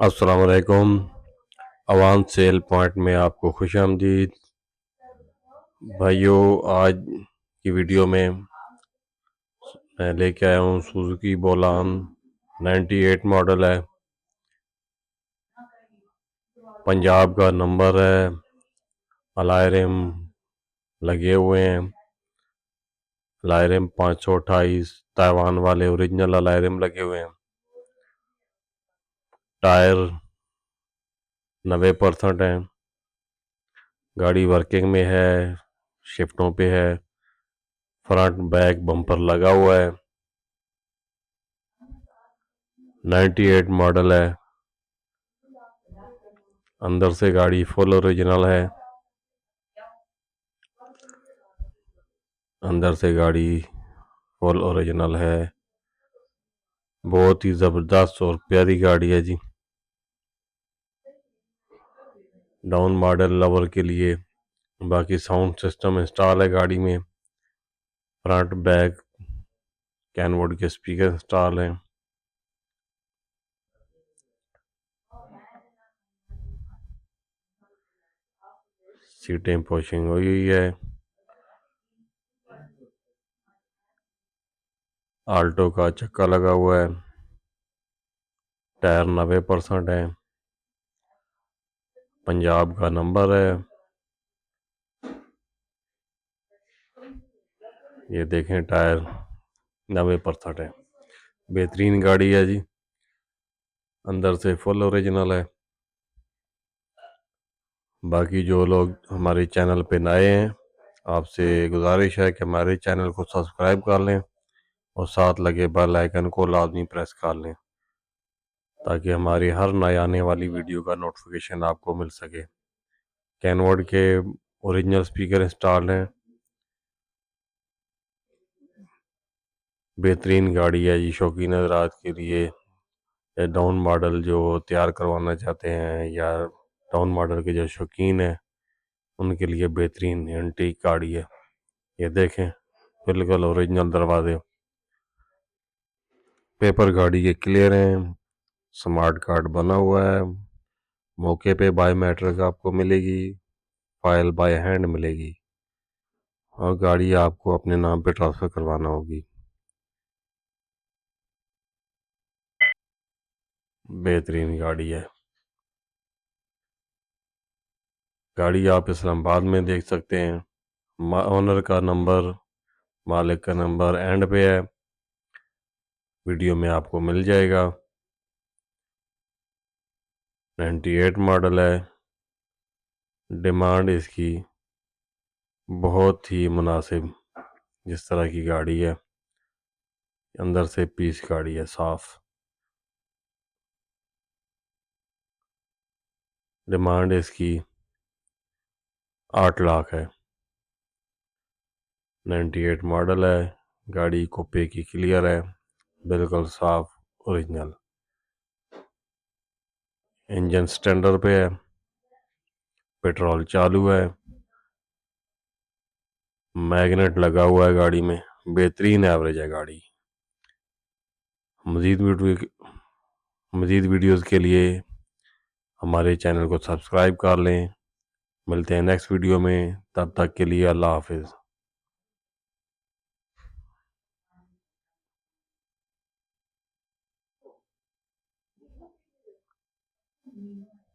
अस्सलाम वालेकुम Awan cell point में आपको खुश आमदीद भाइयों, आज की वीडियो में मैं लेके आया हूँ सुजुकी बोलान। 98 मॉडल है। पंजाब का नंबर है। अलायरम लगे हुए हैं। अलायरम पाँच सौ अट्ठाईस। ताइवान वाले ओरिजिनल अलायरम लगे हुए हैं। टायर नबे परसेंट है। गाड़ी वर्किंग में है, शिफ्टों पे है, फ्रंट, बैक, बम्पर लगा हुआ है। 98 मॉडल है। अंदर से गाड़ी फुल ओरिजिनल है। अंदर से गाड़ी फुल ओरिजिनल है। बहुत ही ज़बरदस्त और प्यारी गाड़ी है जी। डाउन मॉडल लवर के लिए, बाकी साउंड सिस्टम इंस्टॉल है गाड़ी में फ्रंट बैक कैनवुड के स्पीकर इंस्टॉल हैं। सीटें पोशिंग हुई हुई है। आल्टो का चक्का लगा हुआ है। टायर नबे परसेंट है। पंजाब का नंबर है। ये देखें, टायर नबे परसेंट है। बेहतरीन गाड़ी है जी। अंदर से फुल ओरिजिनल है। बाकी जो लोग हमारे चैनल पे नए हैं, आपसे गुजारिश है कि हमारे चैनल को सब्सक्राइब कर लें और साथ लगे बेल आइकन को लाजमी प्रेस कर लें। ताकि हमारी हर नए आने वाली वीडियो का नोटिफिकेशन आपको मिल सके। कैनवर्ड के ओरिजिनल स्पीकर इंस्टॉल हैं। बेहतरीन गाड़ी है जी, शौकीन हजरात के लिए। या डाउन मॉडल जो तैयार करवाना चाहते हैं या डाउन मॉडल के जो शौकीन हैं, उनके लिए बेहतरीन एंटीक गाड़ी है। ये देखें, बिल्कुल ओरिजिनल दरवाजे। पेपर गाड़ी के क्लियर हैं। स्मार्ट कार्ड बना हुआ है। मौके पे बायोमेट्रिक आपको मिलेगी, फ़ाइल बाय हैंड मिलेगी और गाड़ी आपको अपने नाम पे ट्रांसफ़र करवाना होगी। बेहतरीन गाड़ी है। गाड़ी आप इस्लामाबाद में देख सकते हैं। ओनर का नंबर, मालिक का नंबर एंड पे है। वीडियो में आपको मिल जाएगा। 98 मॉडल है। डिमांड इसकी बहुत ही मुनासिब जिस तरह की गाड़ी है। अंदर से पीस गाड़ी है, साफ़। डिमांड इसकी आठ लाख है। 98 मॉडल है। गाड़ी कोपे की क्लियर है। बिल्कुल साफ़, ओरिजिनल। इंजन स्टैंडर्ड पे है, पेट्रोल चालू है, मैग्नेट लगा हुआ है गाड़ी में, बेहतरीन एवरेज है गाड़ी। मज़ीद वीडियो मज़ीद वीडियोस के लिए हमारे चैनल को सब्सक्राइब कर लें। मिलते हैं नेक्स्ट वीडियो में, तब तक के लिए अल्लाह हाफिज़। 嗯。